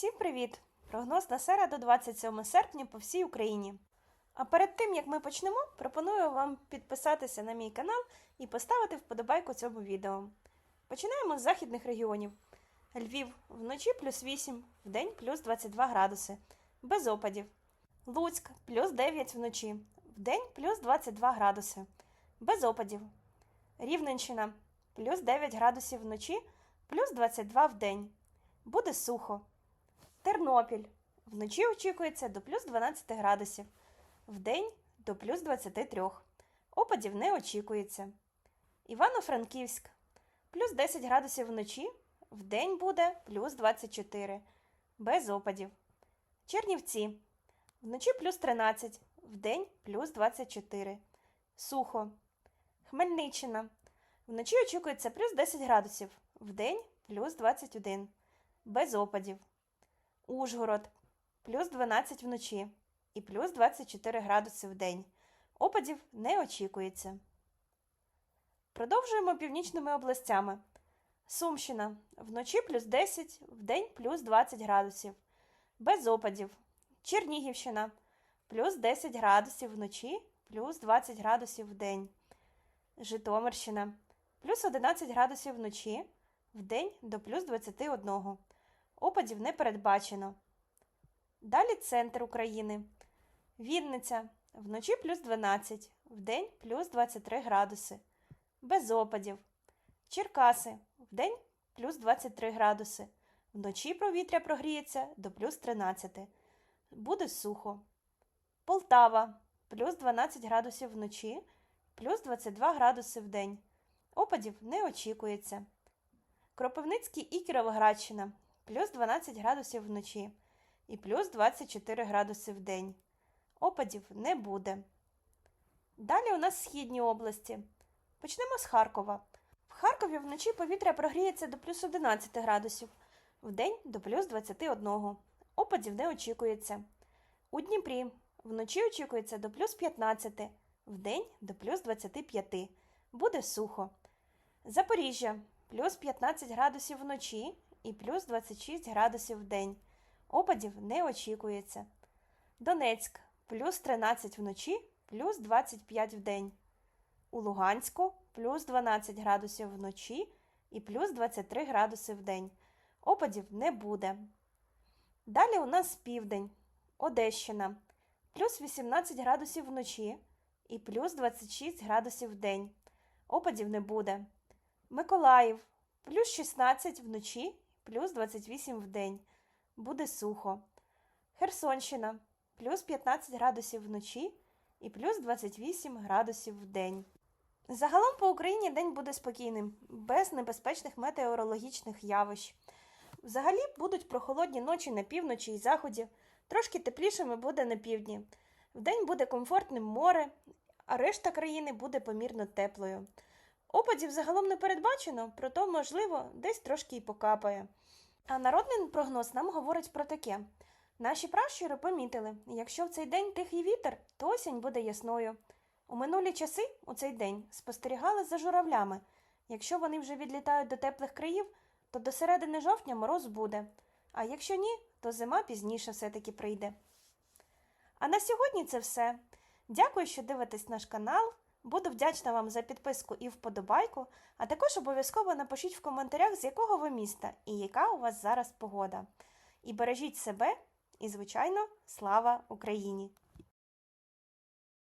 Всім привіт! Прогноз на середу 27 серпня по всій Україні. А перед тим як ми почнемо, пропоную вам підписатися на мій канал і поставити вподобайку цьому відео. Починаємо з західних регіонів. Львів вночі плюс 8, вдень плюс 22 градуси, без опадів. Луцьк плюс 9 вночі, вдень плюс 22 градуси, без опадів. Рівненщина плюс 9 градусів вночі, плюс 22 вдень. Буде сухо. Тернопіль. Вночі очікується до плюс 12 градусів, вдень до плюс 23. Опадів не очікується. Івано-Франківськ. Плюс 10 градусів вночі, вдень буде плюс 24. Без опадів. Чернівці. Вночі плюс 13, вдень плюс 24. Сухо. Хмельниччина. Вночі очікується плюс 10 градусів, вдень плюс 21. Без опадів. Ужгород плюс 12 вночі і плюс 24 градуси в день. Опадів не очікується. Продовжуємо північними областями. Сумщина вночі плюс 10, вдень плюс 20 градусів. Без опадів. Чернігівщина плюс 10 градусів вночі, плюс 20 градусів в день. Житомирщина плюс 11 градусів вночі, вдень до плюс 21. Опадів не передбачено. Далі центр України. Вінниця вночі плюс 12, вдень плюс 23 градуси. Без опадів. Черкаси вдень плюс 23 градуси. Вночі повітря прогріється до плюс 13. Буде сухо. Полтава плюс 12 градусів вночі, плюс 22 градуси в день. Опадів не очікується. Кропивницький і Кіровоградщина плюс 12 градусів вночі і плюс 24 градуси в день. Опадів не буде. Далі у нас східні області. Почнемо з Харкова. В Харкові вночі повітря прогріється до плюс 11 градусів, вдень до плюс 21. Опадів не очікується. У Дніпрі вночі очікується до плюс 15, вдень до плюс 25. Буде сухо. Запоріжжя плюс 15 градусів вночі і плюс 26 градусів в день. Опадів не очікується. Донецьк плюс 13 вночі, плюс 25 в день. У Луганську плюс 12 градусів вночі і плюс 23 градуси в день. Опадів не буде. Далі у нас південь. Одещина плюс 18 градусів вночі і плюс 26 градусів в день. Опадів не буде. Миколаїв плюс 16 вночі, плюс 28 в день. Буде сухо. Херсонщина плюс 15 градусів вночі і плюс 28 градусів в день. Загалом по Україні день буде спокійним, без небезпечних метеорологічних явищ. Взагалі будуть прохолодні ночі на півночі і заході, трошки теплішими буде на півдні. Вдень буде комфортним море, а решта країни буде помірно теплою. Опадів загалом не передбачено, проте, можливо, десь трошки і покапає. А народний прогноз нам говорить про таке: наші пращури помітили, якщо в цей день тихий вітер, то осінь буде ясною. У минулі часи у цей день спостерігали за журавлями. Якщо вони вже відлітають до теплих країв, то до середини жовтня мороз буде, а якщо ні, то зима пізніше все-таки прийде. А на сьогодні це все. Дякую, що дивитесь наш канал. Буду вдячна вам за підписку і вподобайку, а також обов'язково напишіть в коментарях, з якого ви міста і яка у вас зараз погода. І бережіть себе, і, звичайно, слава Україні!